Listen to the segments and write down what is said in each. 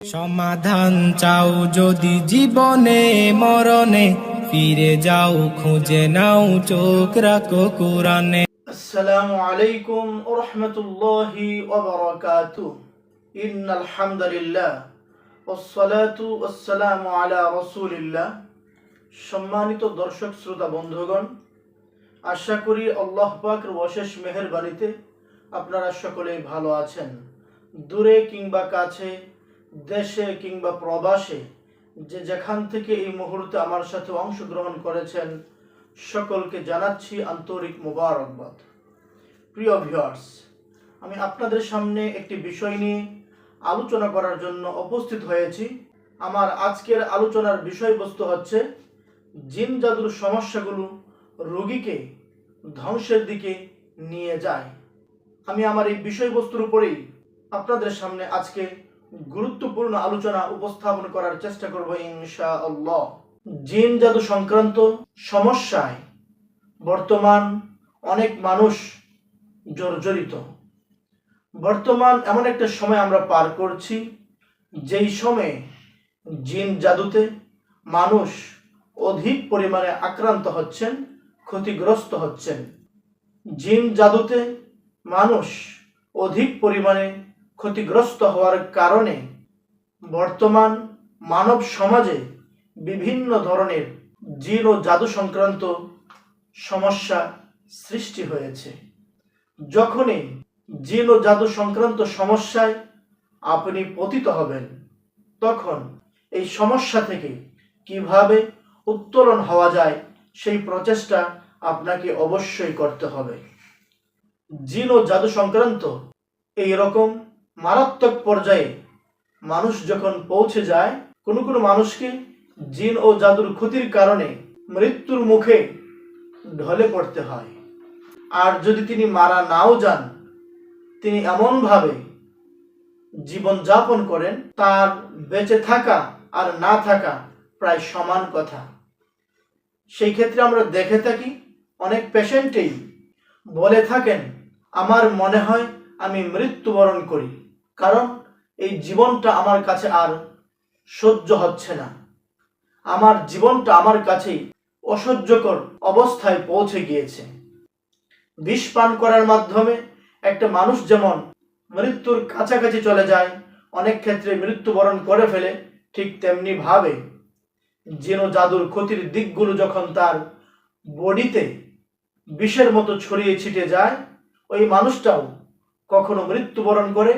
সমাধান চাও যদি জীবনে মরণে ফিরে যাও খুঁজে নাও চোখ রাখো কোরআনে السلام عليكم ورحمة الله وبركاته إن الحمد لله والصلاة والسلام على رسول الله সম্মানিত দর্শক শ্রোতা বন্ধুগণ আশা করি আল্লাহ পাকের অশেষ মেহেরবানিতে আপনারা সকলেই ভালো আছেন দূরে কিংবা কাছে দেশে কিংবা প্রবাসে যে যেখান থেকে এই মুহূর্তে আমার সাথে অংশগ্রহণ করেছেন, সকলকে জানাচ্ছি আন্তরিক মোবারকবাদ। প্রিয় ভিউয়ার্স আমি আপনাদের সামনে একটি বিষয় নিয়ে আলোচনা করার জন্য উপস্থিত হয়েছি। আমার আজকের আলোচনার বিষয়বস্তু হচ্ছে, জিন জাদুর সমস্যাগুলো রোগীকে ধ্বংসের দিকে নিয়ে যায়। আমি আমার এই বিষয়বস্তুর উপরেই আপনাদের সামনে আজকে গুরুত্বপূর্ণ আলোচনা উপস্থাপন করার চেষ্টা করব ইনশা আল্লাহ জিন জাদু সংক্রান্ত সমস্যায় বর্তমান অনেক মানুষ জর্জরিত। বর্তমান এমন একটা সময় আমরা পার করছি, যেই সময়ে জিন জাদুতে মানুষ অধিক পরিমাণে আক্রান্ত হচ্ছেন, ক্ষতিগ্রস্ত হচ্ছেন। জিন জাদুতে মানুষ অধিক পরিমাণে ক্ষতিগ্রস্ত হওয়ার কারণে বর্তমান মানব সমাজে বিভিন্ন ধরনের জিন ও জাদু সংক্রান্ত সমস্যা সৃষ্টি হয়েছে। যখনই জিন ও জাদু সংক্রান্ত সমস্যায় আপনি পতিত হবেন, তখন এই সমস্যা থেকে কীভাবে উত্তোলন হওয়া যায় সেই প্রচেষ্টা আপনাকে অবশ্যই করতে হবে। জিন ও জাদু সংক্রান্ত এই রকম মারাত্মক পর্যায়ে মানুষ যখন পৌঁছে যায়, কোনো কোনো মানুষকে জিন ও জাদুর ক্ষতির কারণে মৃত্যুর মুখে ঢলে পড়তে হয়। আর যদি তিনি মারা নাও যান, তিনি এমনভাবে জীবন যাপন করেন, তার বেঁচে থাকা আর না থাকা প্রায় সমান কথা। সেই ক্ষেত্রে আমরা দেখে থাকি, অনেক পেশেন্টেই বলে থাকেন, আমার মনে হয় আমি মৃত্যুবরণ করি। কারণ এই জীবনটা আমার কাছে আর সহ্য হচ্ছে না। আমার জীবনটা আমার কাছেই অসহ্যকর অবস্থায় পৌঁছে গিয়েছে। বিষ পান করার মাধ্যমে একটা মানুষ যেমন মৃত্যুর কাছাকাছি চলে যায়, অনেক ক্ষেত্রে মৃত্যুবরণ করে ফেলে ঠিক তেমনি ভাবে। যেন জাদুর ক্ষতির দিকগুলো যখন তার বডিতে বিষের মতো ছড়িয়ে ছিটে যায়, ওই মানুষটাও কখনো মৃত্যুবরণ করে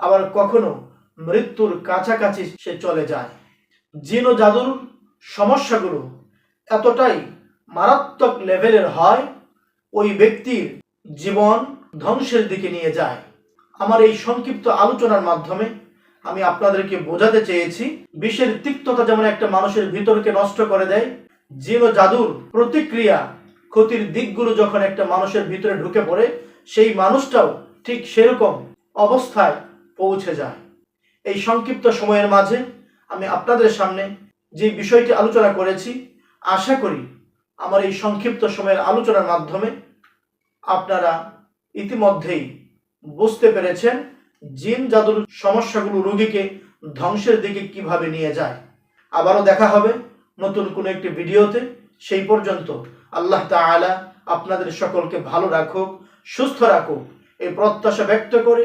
আবার কখনো মৃত্যুর কাছাকাছি সে চলে যায়। জিন ও জাদুর সমস্যাগুলো এতটাই মারাত্মক লেভেলের হয়, ওই ব্যক্তির জীবন ধ্বংসের দিকে নিয়ে যায়। আমার এই সংক্ষিপ্ত আলোচনার মাধ্যমে আমি আপনাদেরকে বোঝাতে চেয়েছি, বিষের তিক্ততা যেমন একটা মানুষের ভিতরকে নষ্ট করে দেয়, জিন ও জাদুর প্রতিক্রিয়া ক্ষতির দিকগুলো যখন একটা মানুষের ভিতরে ঢুকে পড়ে, সেই মানুষটাও ঠিক সেরকম অবস্থায় পৌঁছে যায়। এই সংক্ষিপ্ত সময়ের মাঝে আমি আপনাদের সামনে যে বিষয়টি আলোচনা করেছি, আশা করি আমার এই সংক্ষিপ্ত সময়ের আলোচনার মাধ্যমে আপনারা ইতিমধ্যেই বুঝতে পেরেছেন জিন জাদুর সমস্যাগুলো রোগীকে ধ্বংসের দিকে কীভাবে নিয়ে যায়। আবারও দেখা হবে নতুন কোনো একটি ভিডিওতে। সেই পর্যন্ত আল্লাহ তাআলা আপনাদের সকলকে ভালো রাখুক, সুস্থ রাখুক। এই প্রত্যাশা ব্যক্ত করে